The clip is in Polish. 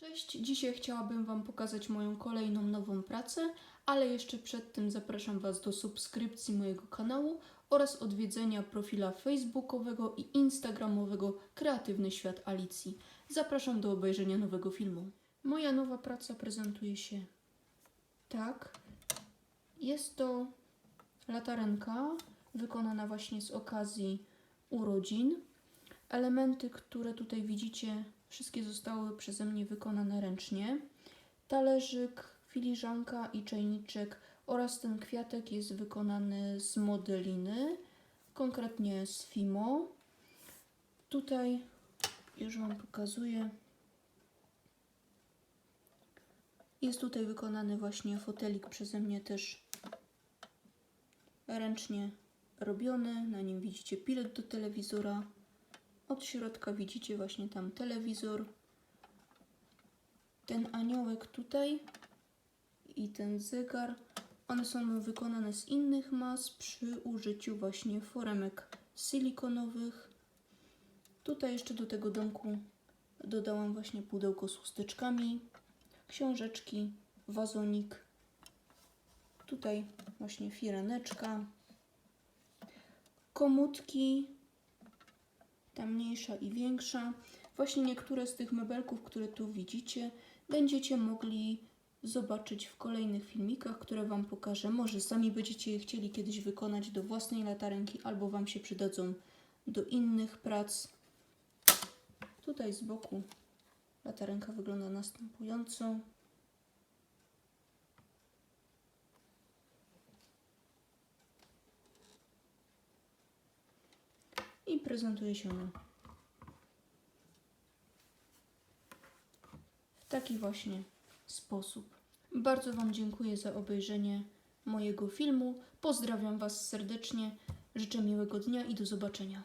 Cześć, dzisiaj chciałabym Wam pokazać moją kolejną nową pracę, ale jeszcze przed tym zapraszam Was do subskrypcji mojego kanału oraz odwiedzenia profila facebookowego i instagramowego Kreatywny Świat Alicji. Zapraszam do obejrzenia nowego filmu. Moja nowa praca prezentuje się tak. Jest to latarenka wykonana właśnie z okazji urodzin. Elementy, które tutaj widzicie, wszystkie zostały przeze mnie wykonane ręcznie. Talerzyk, filiżanka i czajniczek oraz ten kwiatek jest wykonany z modeliny, konkretnie z Fimo. Tutaj już Wam pokazuję. Jest tutaj wykonany właśnie fotelik przeze mnie też ręcznie robiony. Na nim widzicie pilet do telewizora. Od środka widzicie właśnie tam telewizor. Ten aniołek tutaj i ten zegar. One są wykonane z innych mas przy użyciu właśnie foremek silikonowych. Tutaj jeszcze do tego domku dodałam właśnie pudełko z chusteczkami, książeczki, wazonik. Tutaj właśnie firaneczka, komutki, ta mniejsza i większa. Właśnie niektóre z tych mebelków, które tu widzicie, będziecie mogli zobaczyć w kolejnych filmikach, które Wam pokażę. Może sami będziecie je chcieli kiedyś wykonać do własnej latarenki, albo Wam się przydadzą do innych prac. Tutaj z boku latarenka wygląda następująco. I prezentuje się ona w taki właśnie sposób. Bardzo Wam dziękuję za obejrzenie mojego filmu. Pozdrawiam Was serdecznie. Życzę miłego dnia i do zobaczenia.